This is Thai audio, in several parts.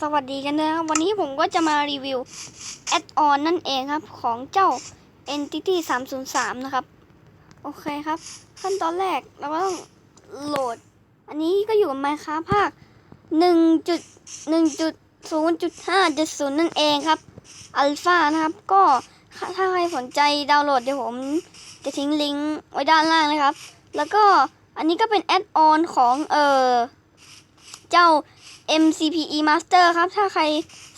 สวัสดีกันนะครับ วันนี้ผมก็จะมารีวิวแอดออนนั่นเองครับ ของเจ้า Entity 303 นะครับ โอเคครับ ขั้นตอนแรกเราก็ต้องโหลด อันนี้ก็อยู่กับ Minecraft ภาค 1.1.0.5.0 นั่นเองครับอัลฟานะครับ ก็ถ้าใครสนใจดาวน์โหลดเดี๋ยวผมจะทิ้งลิงก์ไว้ด้านล่างนะครับ แล้วก็อันนี้ก็เป็นแอดออนของเออเจ้า MCPE Master ครับ ถ้าใคร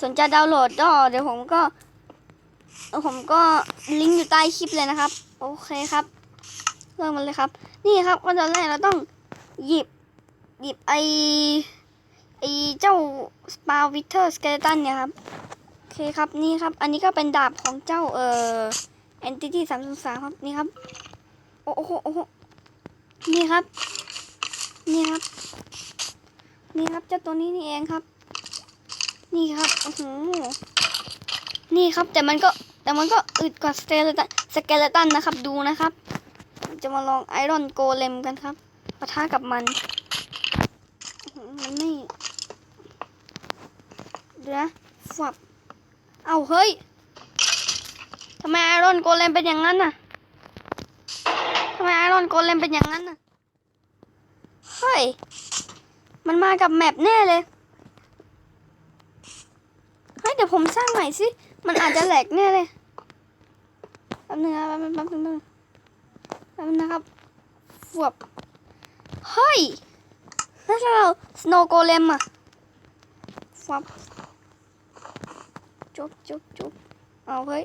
สนใจดาวน์โหลดก็เดี๋ยวผมก็เอ่อผมก็ลิงก์อยู่ใต้คลิปเลยนะครับ โอเคครับเริ่มมันเลยครับ นี่ครับขั้นตอนแรกเราต้องหยิบหยิบไอไอเจ้า s p a r w i t h e r Skeleton เนี่ยครับ โอเคครับนี่ครับ อันนี้ก็เป็นดาบของเจ้าเอ่อ Entity 303ครับนี่ครับ โอ้โหโอ้โหนี่ครับ นี่ครับ นี่ครับเจ้าตัวนี้นี่เองครับ นี่ครับโอ้โหนี่ครับแต่มันก็แต่มันก็อึดกว่าสเกเลตันสเกเลตันนะครับดูนะครับ จะมาลองไอรอนโกเลมกันครับปะทะกับมันมันไม่เดี๋ยวนะฝับเอาเฮ้ยทำไมไอรอนโกเลมเป็นอย่างนั้นน่ะทำไมไอรอนโกเลมเป็นอย่างนั้นน่ะเฮ้ย มันมากับแมปแน่เลยเฮ้ยเดี๋ยวผมสร้างใหม่สิ มันอาจจะแหลกแน่เลยแป๊บนึงนะแป๊บนึงแป๊บนึงแป๊บนึงนะครับฟวบเฮ้ยแล้วเราสโนโกเลมอะฟวบจุบจุบจุบเอาเฮ้ย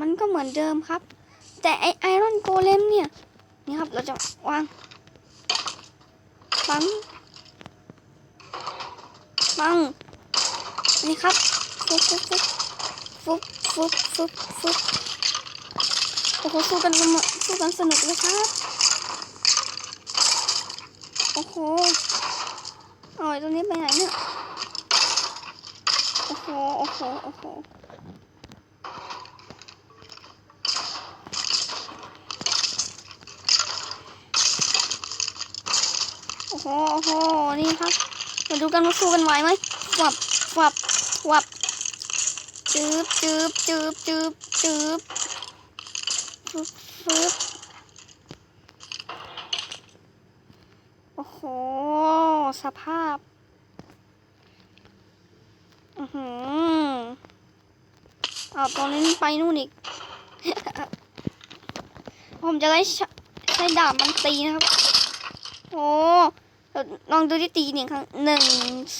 มันก็เหมือนเดิมครับ แต่ไอไอรอนโกเลมเนี่ย นี่ครับเราจะวาง ปังปังนี่ครับฟุบฟุบฟุบฟุบฟุบฟุบฟุบโอ้โหสู้กันสนุกสู้กันสนุกเลยครับโอ้โหอาไอ้ตัวนี้ไปไหนเนี่ยโอ้โหโอ้โหโอ้โห โอ้โหโอ้โห นี่ครับ มาดูกันว่าสู้กันไหวไหมวับวับวับจืบจืบจืบจืบจืบฟึบฟึบโอ้โห สภาพ อือหือเอาตอนนี้ไปนู่นอีก ผมจะได้ใช้ใช้ดาบมันตีนะครับ โอ้ลองดูที่ตีหนึ่งครั้งหนึ่ง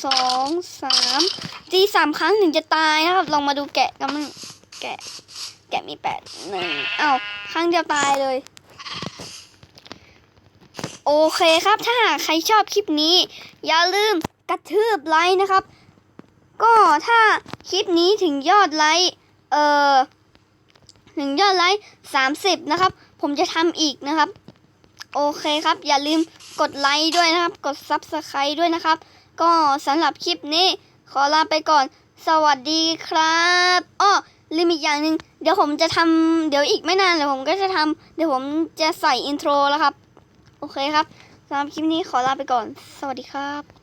สองสามตีสามครั้งถึงจะตายนะครับ ลองมาดูแกะกันมันแกะ แกะมีแปดหนึ่งเอ้าครั้งเดียวตายเลย โอเคครับถ้าหากใครชอบคลิปนี้ อย่าลืมกระทืบไลค์นะครับ ก็ถ้าคลิปนี้ถึงยอดไลค์เอ่อถึงยอดไลค์สามสิบนะครับ ผมจะทำอีกนะครับ โอเคครับ อย่าลืมกดไลค์ด้วยนะครับ กด s u b สไครด้วยนะครับ ก็สำหรับคลิปนี้ ขอลาไปก่อน สวัสดีครับอ้อลืมอีกอย่างหนึ่งเดี๋ยวผมจะทำเดี๋ยวอีกไม่นานเดี๋ยวผมก็จะทำเดี๋ยวผมจะใส่อินโทรแล้วครับ โอเคครับสำหรับคลิปนี้ขอลาไปก่อน สวัสดีครับ